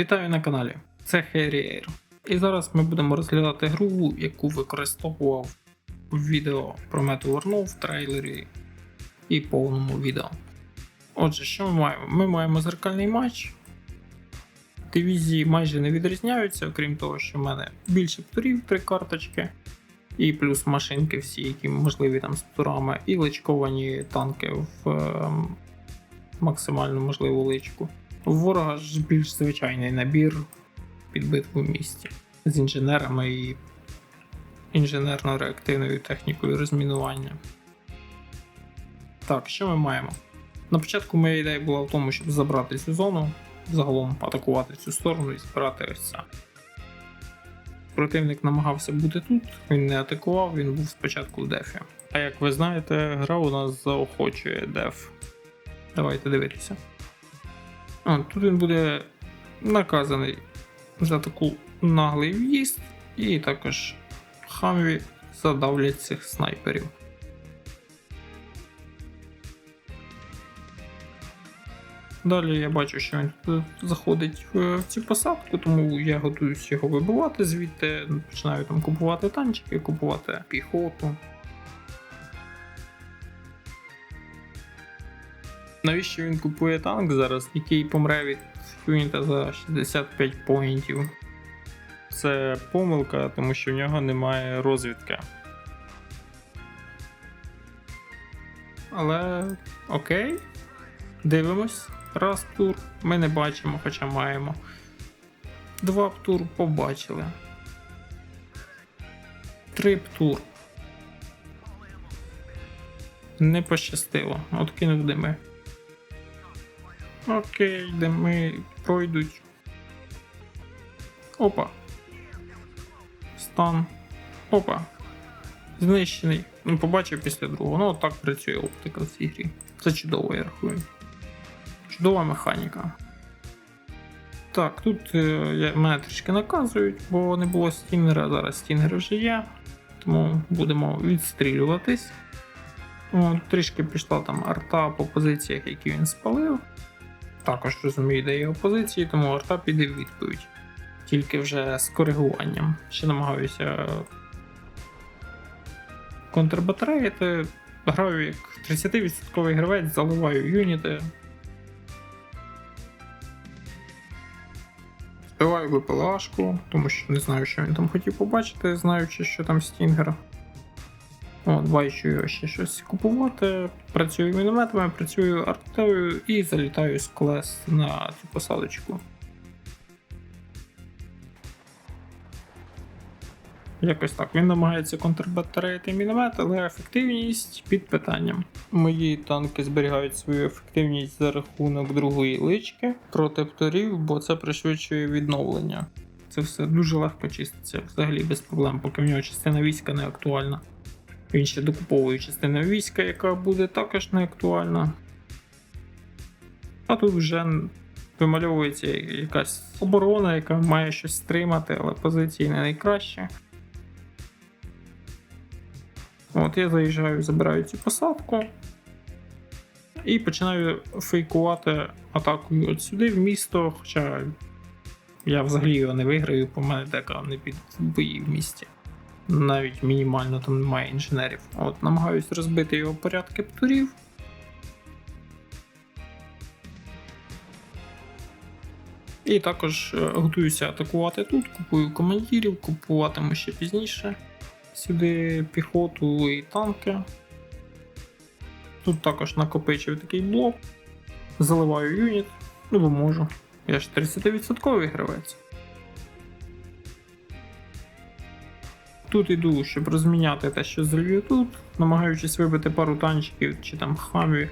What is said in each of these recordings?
Вітаю на каналі. Це Air. І зараз ми будемо розглядати гру, яку використовував в відео про мету Варну в трейлері і повному відео. Отже, що ми маємо? Ми маємо зеркальний матч. Дивізії майже не відрізняються, окрім того, що в мене більше птурів, три карточки, і плюс машинки всі, які можливі там з птурами, і личковані танки в ем, максимально можливу личку. У ворога ж більш звичайний набір під битву в місті з інженерами і інженерно-реактивною технікою розмінування. Так, що ми маємо? На початку моя ідея була в тому, щоб забрати цю зону, загалом атакувати цю сторону і збирати ось це. Противник намагався бути тут, він не атакував, він був спочатку в дефі. А як ви знаєте, гра у нас заохочує деф. Давайте дивитися. А, тут він буде наказаний за таку наглий в'їзд, і також хамві задавлять цих снайперів. Далі я бачу, що він заходить в, в цю посадку, тому я готуюсь його вибивати звідти, починаю там купувати танчики, купувати піхоту. Навіщо він купує танк зараз, який помре від юніта за 65 поінтів? Це помилка, тому що в нього немає розвідки. Але окей. Дивимось. Раз тур ми не бачимо, хоча маємо. Два птур побачили. Три птур. Не пощастило. От кинув дими. Окей, дими пройдуть. Опа. Стан. Опа. Знищений. Ну, побачив після другого. Ну, так працює оптика в цій грі. Це чудово, я рахую. Чудова механіка. Так, тут е, мене трішки наказують, бо не було стінгера, зараз стінгер вже є. Тому будемо відстрілюватись. О, трішки пішла там арта по позиціях, які він спалив. Також розумію, де його позиції, тому арта піде в відповідь. Тільки вже з коригуванням. Ще намагаюся контрбатареїти. Граю як 30% гравець, заливаю юніти. Збиваю ВПЛАшку, тому що не знаю, що він там хотів побачити, знаючи, що там стінгер. От, бачу ще щось купувати. Працюю мінометами, працюю артою і залітаю з колес на цю посадочку. Якось так. Він намагається контрбатареїти міномет, але ефективність під питанням. Мої танки зберігають свою ефективність за рахунок другої лички проти пторів, бо це пришвидшує відновлення. Це все дуже легко чиститься, взагалі без проблем, поки в нього частина війська не актуальна. Він ще докуповує частину війська, яка буде також не актуальна. А тут вже вимальовується якась оборона, яка має щось стримати, але позиції не найкращі. От я заїжджаю, забираю цю посадку і починаю фейкувати атакою от сюди в місто, хоча я взагалі його не виграю, по мене дека не під бої в місті. Навіть мінімально там немає інженерів. От намагаюсь розбити його порядки птурів. І також е, готуюся атакувати тут, купую командирів, купуватиму ще пізніше. Сюди піхоту і танки. Тут також накопичив такий блок. Заливаю юніт, ну бо можу. Я ж 30% гравець. Тут іду, щоб розміняти те, що залью тут, намагаючись вибити пару танчиків чи там хамві,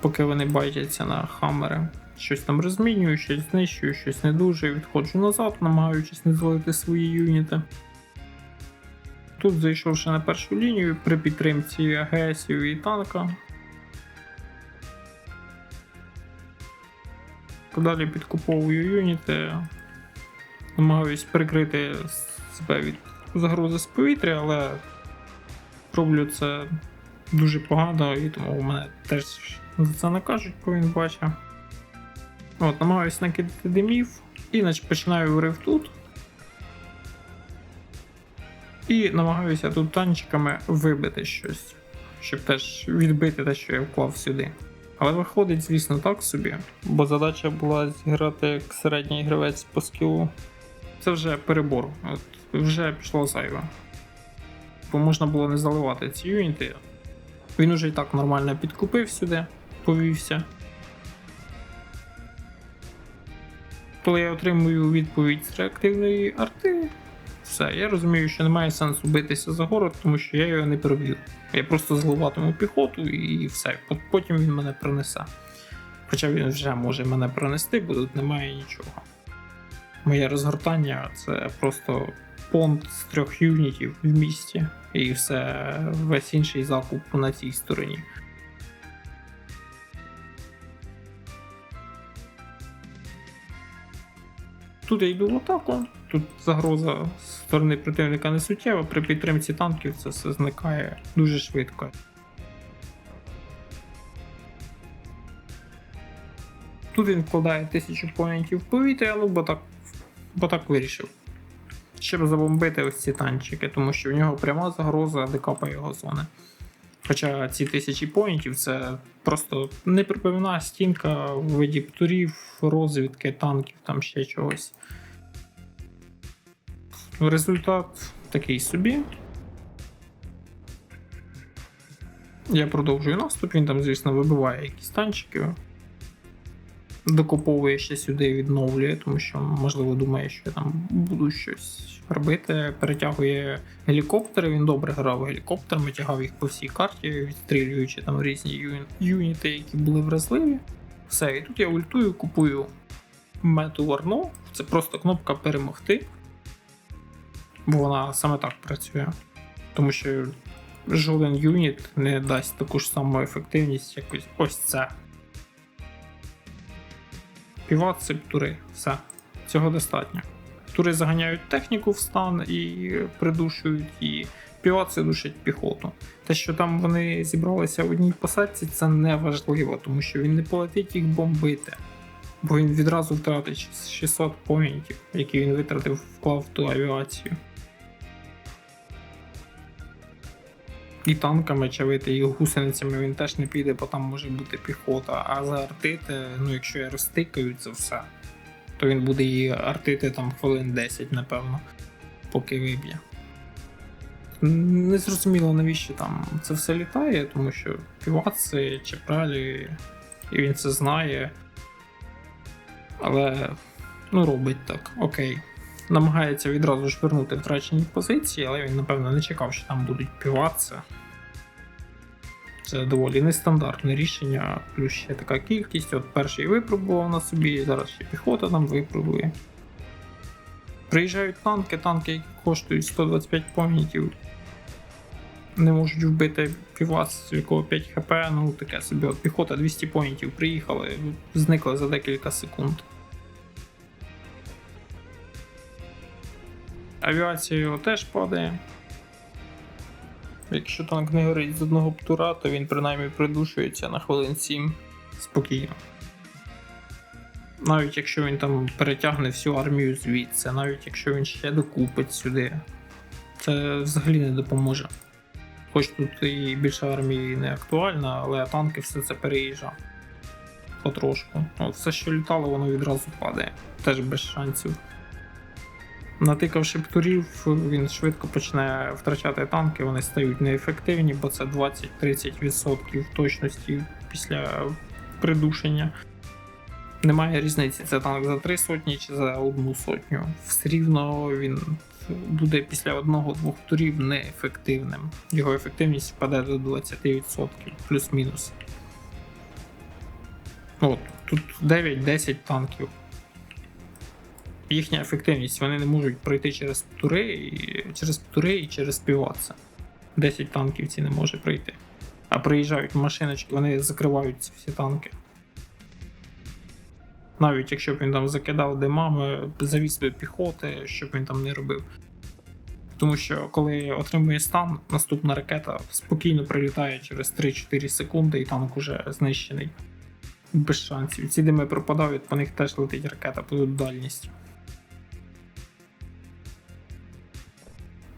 поки вони байтяться на хаммери. Щось там розмінюю, щось знищую, щось не дуже, відходжу назад, намагаючись не залити свої юніти. Тут зайшовши на першу лінію при підтримці АГСів і танка. Далі підкуповую юніти, намагаюсь прикрити себе від загрози з повітря, але роблю це дуже погано і тому мене теж за це накажуть, бо він бачить. От, намагаюсь накидати димів, І починаю врив тут. І намагаюся тут танчиками вибити щось, щоб теж відбити те, що я вклав сюди. Але виходить, звісно, так собі, бо задача була зіграти як середній гравець по скілу. Це вже перебор, от вже пішло зайве. Бо можна було не заливати ці юніти. Він уже і так нормально підкупив сюди, повівся. Коли я отримую відповідь з реактивної арти, все, я розумію, що немає сенсу битися за город, тому що я його не проб'ю. Я просто зливатиму піхоту і все. Потім він мене пронесе. Хоча він вже може мене пронести, бо тут немає нічого. Моє розгортання це просто понт з трьох юнітів в місті, і все, весь інший закуп на цій стороні. Тут я йду в атаку, тут загроза з сторони противника не суттєва, при підтримці танків це все зникає дуже швидко. Тут він вкладає тисячу в повітря, ну бо так, бо так вирішив. Щоб забомбити ось ці танчики, тому що в нього пряма загроза декапа його зони. Хоча ці тисячі поінтів це просто неприпевна стінка в виді птурів, розвідки, танків, там ще чогось. Результат такий собі. Я продовжую наступ, він там, звісно, вибиває якісь танчики. Докуповує ще сюди, відновлює, тому що, можливо, думає, що я там буду щось робити. Перетягує гелікоптери, він добре грав гелікоптерами, тягав їх по всій карті, відстрілюючи там різні юніти, які були вразливі. Все, і тут я ультую, купую мету Варно. Це просто кнопка перемогти. Бо вона саме так працює. Тому що жоден юніт не дасть таку ж саму ефективність, як ось- ось це. Піват це тури. Все. Цього достатньо. Тури заганяють техніку в стан і придушують, і піват душать піхоту. Те, що там вони зібралися в одній посадці, це не важливо, тому що він не полетить їх бомбити. Бо він відразу втратить 600 поінтів, які він витратив, вклав в ту авіацію. І танками чавити, і гусеницями він теж не піде, бо там може бути піхота. А заартити, ну якщо я розтикаю це все, то він буде її артити там хвилин 10, напевно, поки виб'є. Не зрозуміло, навіщо там це все літає, тому що піваці, чепралі, і він це знає. Але ну робить так, окей. Намагається відразу ж вернути втрачені позиції, але він, напевно, не чекав, що там будуть піваці. Це доволі нестандартне рішення, плюс ще така кількість. От перший випробував на собі, зараз ще піхота там випробує. Приїжджають танки, танки, які коштують 125 помітів. Не можуть вбити півас, якого 5 хп, ну таке собі. От піхота 200 поінтів приїхали, зникли за декілька секунд. Авіація його теж падає. Якщо танк не горить з одного птура, то він принаймні придушується на хвилин 7 спокійно. Навіть якщо він там перетягне всю армію звідси, навіть якщо він ще докупить сюди, це взагалі не допоможе. Хоч тут і більше армії не актуальна, але танки все це переїжджа. Потрошку. От все, що літало, воно відразу падає. Теж без шансів. Натикавши птурів, він швидко почне втрачати танки, вони стають неефективні, бо це 20-30% точності після придушення. Немає різниці, це танк за 3 сотні чи за одну сотню. Все рівно він буде після одного-двох турів неефективним. Його ефективність впаде до 20% плюс-мінус. От, тут 9-10 танків їхня ефективність, вони не можуть пройти через тури, через тури і через піваца. 10 танків ці не може пройти. А приїжджають машиночки, вони закривають ці всі танки. Навіть якщо б він там закидав димами, завіс би піхоти, що б він там не робив. Тому що коли отримує стан, наступна ракета спокійно прилітає через 3-4 секунди, і танк уже знищений. Без шансів. Ці дими пропадають, по них теж летить ракета по дальність.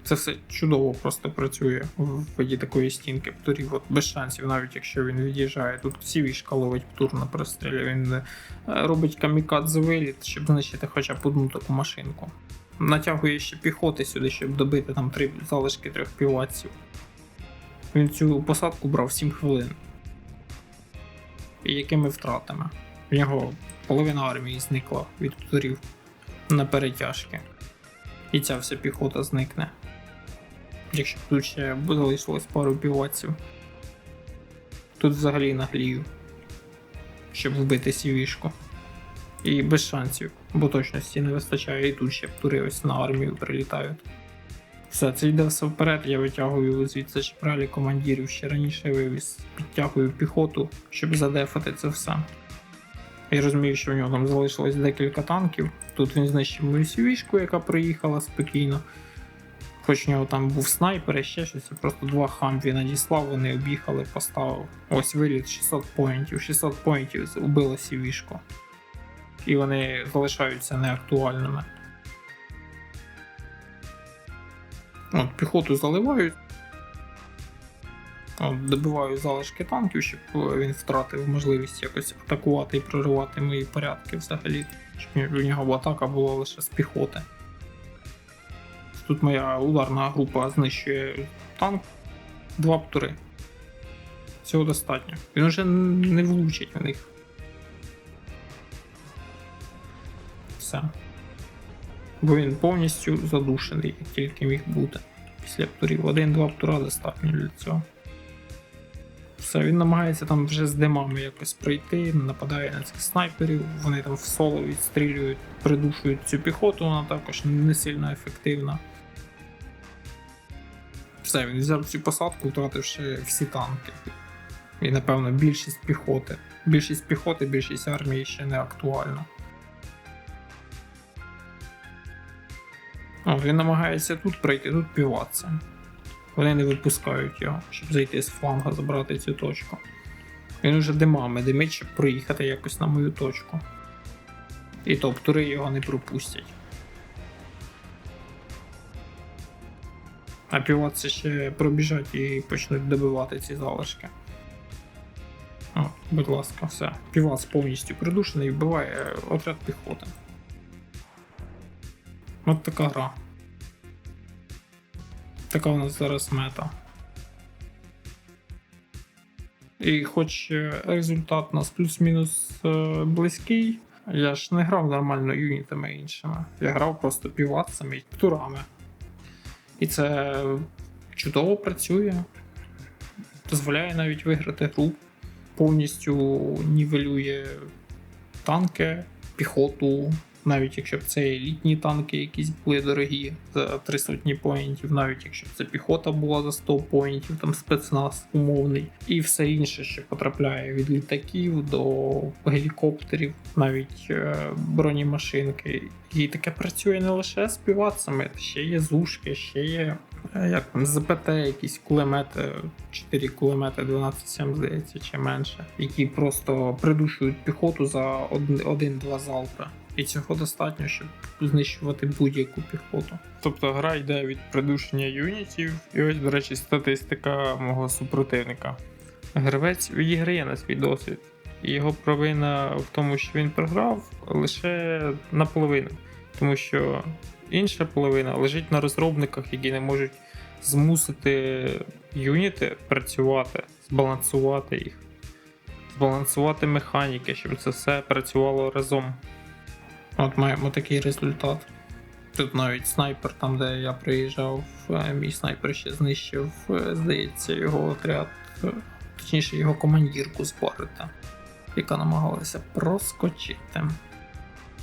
Це все чудово просто працює в виді такої стінки птурів. От без шансів, навіть якщо він від'їжджає. Тут сівішка ловить птур на прострілі. Він е, робить камікадзе виліт, щоб знищити хоча б одну таку машинку. Натягує ще піхоти сюди, щоб добити там три залишки трьох півватців. Він цю посадку брав 7 хвилин. І якими втратами? В нього половина армії зникла від птурів на перетяжки. І ця вся піхота зникне. Якщо тут ще залишилось пару півватців. Тут взагалі наглію, щоб вбити сівішку. І без шансів, бо точності не вистачає, і тут ще птури ось на армію прилітають. Все, це йде все вперед, я витягую звідси шпралі командирів ще раніше вивіз, підтягую піхоту, щоб задефати це все. Я розумію, що в нього там залишилось декілька танків. Тут він знищив мою сівішку, яка приїхала спокійно. Хоч в нього там був снайпер і ще щось, я просто два хамві надіслав, вони об'їхали, поставив. Ось виліт 600 поінтів. 600 поінтів убило сівішку. І вони залишаються неактуальними. От, піхоту заливають. От, добиваю залишки танків, щоб він втратив можливість якось атакувати і проривати мої порядки взагалі. Щоб в нього атака була лише з піхоти. Тут моя ударна група знищує танк. Два птури. Цього достатньо. Він вже не влучить в них. Все. Бо він повністю задушений, як тільки міг бути. Після птурів. Один-два птура достатньо для цього. Все, він намагається там вже з димами якось пройти, нападає на цих снайперів, вони там в соло відстрілюють, придушують цю піхоту, вона також не сильно ефективна. Все, він взяв цю посадку, втративши всі танки. І, напевно, більшість піхоти. Більшість піхоти, більшість армії ще не актуальна. О, він намагається тут пройти, тут піватися. Вони не випускають його, щоб зайти з фланга, забрати цю точку. Він уже димами димить, щоб проїхати якось на мою точку. І топтури його не пропустять. А піватці ще пробіжать і почнуть добивати ці залишки. О, будь ласка, все. Півац повністю придушений і вбиває отряд піхоти. От така гра. Така у нас зараз мета. І хоч е, результат у нас плюс-мінус е, близький, я ж не грав нормально юнітами іншими. Я грав просто піватцями і турами. І це чудово працює. Дозволяє навіть виграти гру. Повністю нівелює танки, піхоту, навіть якщо б це елітні танки якісь були дорогі за 3 сотні поінтів, навіть якщо б це піхота була за 100 поінтів, там спецназ умовний, і все інше, що потрапляє від літаків до гелікоптерів, навіть е, бронемашинки. І таке працює не лише з піватцями, ще є зушки, ще є е, як там ЗПТ, якісь кулемети, 4 кулемети 12-7, здається, чи менше, які просто придушують піхоту за один-два залпи. І цього достатньо, щоб знищувати будь-яку піхоту. Тобто гра йде від придушення юнітів, і ось, до речі, статистика мого супротивника. Гравець відіграє на свій досвід. І його провина в тому, що він програв лише наполовину, тому що інша половина лежить на розробниках, які не можуть змусити юніти працювати, збалансувати їх, збалансувати механіки, щоб це все працювало разом. От маємо такий результат. Тут навіть снайпер, там де я приїжджав, е, мій снайпер ще знищив, е, здається, його отряд, е, точніше його командірку з Барета, яка намагалася проскочити.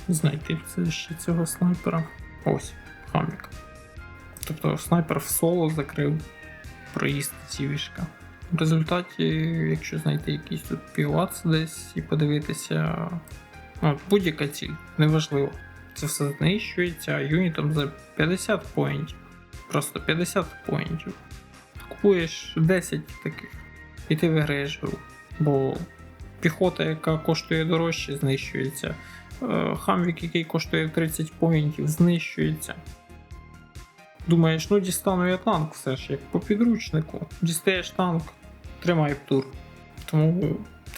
Знайти ще цього снайпера. Ось, хамік. Тобто снайпер в соло закрив проїзд цівішка. В результаті, якщо знайти якийсь тут півац десь і подивитися Будь-яка ціль, неважливо. Це все знищується юнітом за 50 поінтів. Просто 50 поінтів. Купуєш 10 таких, і ти виграєш гру. Бо Піхота, яка коштує дорожче, знищується. Е, Хамвік, який коштує 30 поінтів, знищується. Думаєш, ну дістану я танк все ж, як по підручнику. Дістаєш танк, тримай тур. Тому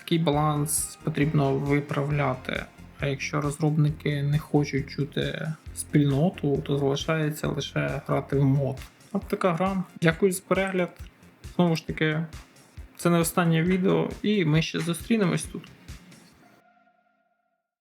такий баланс потрібно виправляти. А якщо розробники не хочуть чути спільноту, то залишається лише грати в мод. От така гра. Дякую за перегляд. Знову ж таки, це не останнє відео, і ми ще зустрінемось тут.